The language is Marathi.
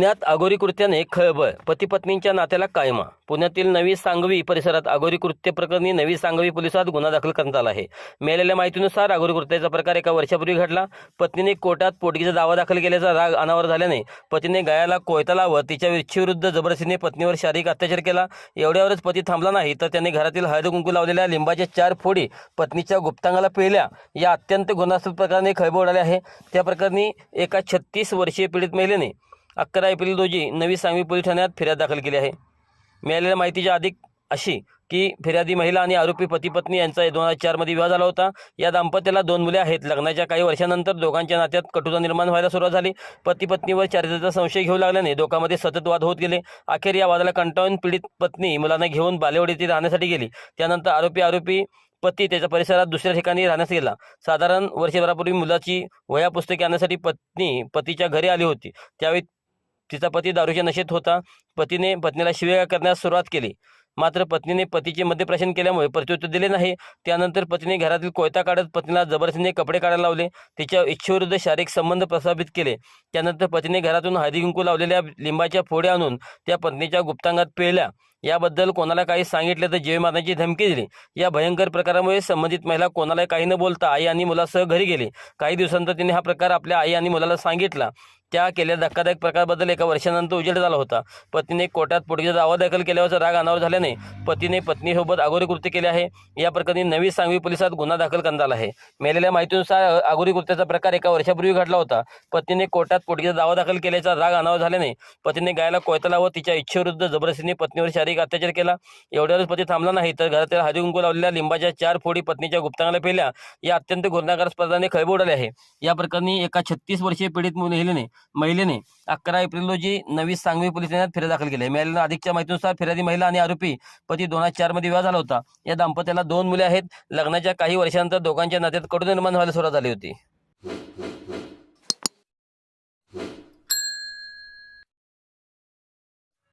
पुण्यात अघोरी कृत्याने खळबळ पती पत्नींच्या नात्याला कायमा. पुण्यातील नवी सांगवी परिसरात अघोरी कृत्य प्रकरणी नवी सांगवी पोलिसात गुन्हा दाखल करण्यात आला आहे. मिळालेल्या माहितीनुसार अघोरी कृत्याचा प्रकार एका वर्षापूर्वी घडला. पत्नीने कोर्टात पोटगीचा दावा दाखल केल्याचा राग अनावर झाल्याने पतीने गायाला कोयता लावत तिच्या इच्छेविरुद्ध जबरदस्तीने पत्नीवर शारीरिक अत्याचार केला. एवढ्यावरच पती थांबला नाही तर त्याने घरातील हळद कुंकू लावलेल्या लिंबाच्या चार फोडी पत्नीच्या गुप्तांगाला पिळल्या. या अत्यंत गुन्हास्पद प्रकाराने खळबळ उडाले आहे. त्या प्रकरणी एका छत्तीस वर्षीय पीडित महिलेने अकरा एप्रिल रोजी नवी सांगवी पोलीस ठाण्यात फिर्याद दाखल केली आहे. मिळालेल्या माहितीच्या अधिक अशी की फिर्यादी महिला आणि आरोपी पती पत्नी यांचा दोन हजार चारमध्ये विवाह झाला होता. या दाम्पत्याला दोन मुले आहेत. लग्नाच्या काही वर्षानंतर दोघांच्या नात्यात कटुता निर्माण व्हायला सुरुवात झाली. पती पत्नीवर चारित्र्याचा संशय घेऊ लागल्याने दोघांमध्ये सतत वाद होत गेले. अखेर या वादाला कंटाळून पीडित पत्नी मुलांना घेऊन बालेवाडी येथे राहण्यासाठी गेली. त्यानंतर आरोपी आरोपी पती त्याच्या परिसरात दुसऱ्या ठिकाणी राहण्यास गेला. साधारण वर्षभरापूर्वी मुलाची वया पुस्तके आणण्यासाठी पत्नी पतीच्या घरी आली होती. त्यावेळी तिचा पती दारूच्या नशेत होता. पतीने पत्नीला शिवेगाळ करण्यास सुरुवात केली. मात्र पत्नीने पतीचे मद्यप्राशन केल्यामुळे प्रत्युत्तर दिले नाही. त्यानंतर पतीने घरातील कोयता काढत पत्नीला जबरदस्तीने कपडे काढायला लावले. तिच्या इच्छेविरुद्ध शारीरिक संबंध प्रस्थापित केले. त्यानंतर पतीने घरातून हळदी कुंकू लावलेल्या लिंबाच्या फोड्या आणून त्या पत्नीच्या गुप्तांगात पिळल्या. याबद्दल कोणाला काही सांगितलं तर जीव मारण्याची धमकी दिली. या भयंकर प्रकारामुळे संबंधित महिला कोणाला काही न बोलता आई आणि मुलासह घरी गेली. काही दिवसांतर तिने हा प्रकार आपल्या आई आणि मुलाला सांगितला. त्या केलेल्या धक्कादायक प्रकाराबद्दल एका वर्षानंतर उजेड झाला होता. पतीने कोर्टात पोटगीचा दावा दाखल केल्यावरचा राग अनावर झाल्याने पतीने पत्नीसोबत आगोरी कृत्य केले आहे. या प्रकरणी नवी सांगवी पोलिसात गुन्हा दाखल करण्यात आला आहे. मिळालेल्या माहितीनुसार आगोरी कृत्याचा प्रकार एका वर्षापूर्वी घडला होता. पत्नीने कोर्टात पोटगीचा दावा दाखल केल्याचा राग अनावर झाल्याने पतीने गायला कोयता व तिच्या इच्छेविरुद्ध जबरदस्तीने पत्नीवर शारीरिक अत्याचार केला. एवढ्यावरच पती थांबला नाही तर घरातील हरिगुंकू लावलेल्या लिंबाच्या चार फोडी पत्नीच्या गुप्तांगाला पेल्या. या अत्यंत गुन्हागार स्पर्धाने खळबळ उडाले आहे. या प्रकरणी एका छत्तीस वर्षीय पीडित महिलेने महिलेने अकरा एप्रिल रोजी नवी सांगवी पोलीस ठाण्यात फिर्याद दाखल केली. महिलेला मिळालेल्या अधिकच्या माहितीनुसार फिर्यादी महिला आणि आरोपी पती दोन हजार चारमध्ये विवाह झाला होता. या दाम्पत्याला दोन मुले आहेत. लग्नाच्या काही वर्षानंतर दोघांच्या नात्यात कडू निर्माण व्हायला सुरुवात झाली होती.